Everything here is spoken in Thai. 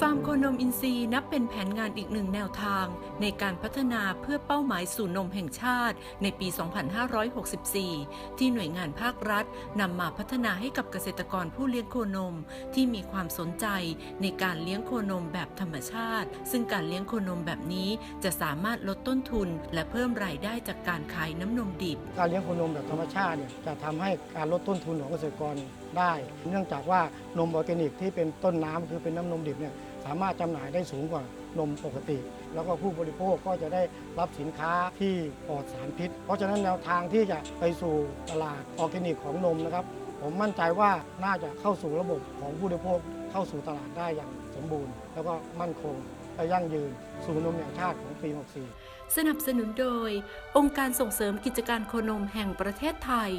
ฟาร์มโคนมอินทรีย์นับเป็นแผนงานอีกหนึ่งแนวทาง ในการพัฒนาเพื่อเป้าหมายสู่นมแห่งชาติ ในปี 2564 ที่หน่วยงานภาครัฐนำมาพัฒนาให้กับเกษตรกรผู้เลี้ยงโคนม ที่มีความสนใจในการเลี้ยงโคนมแบบธรรมชาติ ซึ่งการเลี้ยงโคนมแบบนี้จะสามารถลดต้นทุน และเพิ่มรายได้จากการขายน้ำนมดิบ การเลี้ยงโคนมแบบธรรมชาติเนี่ยจะทำให้การลดต้นทุนของเกษตรกรได้ เนื่องจากว่านมออร์แกนิกที่เป็นต้นน้ำคือเป็นน้ำนมดิบเนี่ย สามารถจำหน่ายได้สูงกว่านมปกติ แล้วก็ผู้บริโภคก็จะได้รับสินค้าที่ปลอดสารพิษ เพราะฉะนั้นแนวทางที่จะไปสู่ตลาดออร์แกนิกของนมนะครับ ผมมั่นใจว่าน่าจะเข้าสู่ระบบของผู้บริโภคเข้าสู่ตลาดได้อย่างสมบูรณ์ แล้วก็มั่นคงและยั่งยืน สู่นมแห่งชาติของปี 64 สนับสนุนโดย องค์การส่งเสริมกิจการโคนมแห่งประเทศไทย